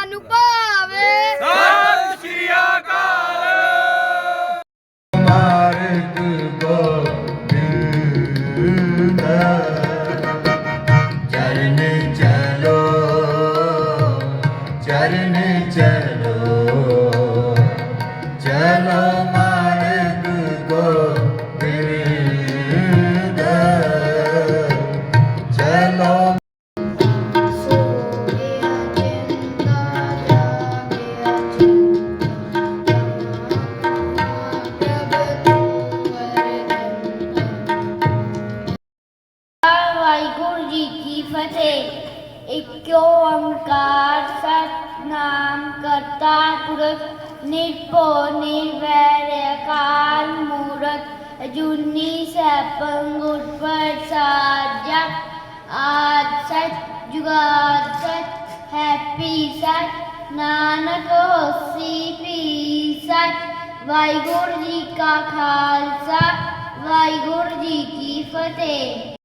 ਮਨ ਭਾਵੇ ਸਤਿ ਸ਼੍ਰੀ ਅਕਾਲ। ਮਾਰਗ ਗੋਬਿੰਦ ਚਰਨ ਚਲੋ ਚਰਨ ਚਲੋ ਚਲੋ फतेह इक्यो ओंकार सतनाम करता पुरुष निर्पो निर्वैर्य काल, मूरत जुन्नी सैपंग उत्पट साजा आज सच जुगाद सच हैप्पी सच नानक, होसी, पी सच वाहिगुरु जी का खालसा, वाहिगुरु जी की फतेह।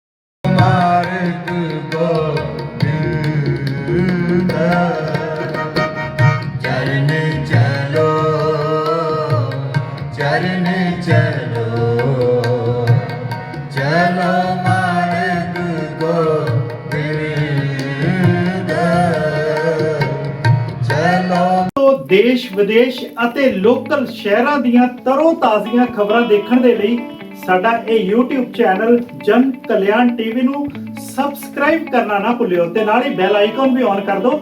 ਚਰਨ ਚਲੋ। ਚਲੋ ਮਾਰਗ ਗੋਬਿੰਦ। ਚਲੋ। ਦੇਸ਼, ਵਿਦੇਸ਼ ਅਤੇ ਲੋਕਲ ਸ਼ਹਿਰਾਂ ਦੀਆਂ ਤਰੋ ਤਾਜ਼ੀਆਂ ਖਬਰਾਂ ਦੇਖਣ ਦੇ ਲਈ ਸਾਡਾ ਇਹ YouTube ਚੈਨਲ ਜਨ ਕਲਿਆਣ ਟੀਵੀ ਨੂੰ ਸਬਸਕ੍ਰਾਈਬ ਕਰਨਾ ਨਾ ਭੁੱਲਿਓ ਤੇ ਨਾਲ ਹੀ ਬੈਲ ਆਈਕਨ ਵੀ ਔਨ ਕਰ ਦਿਓ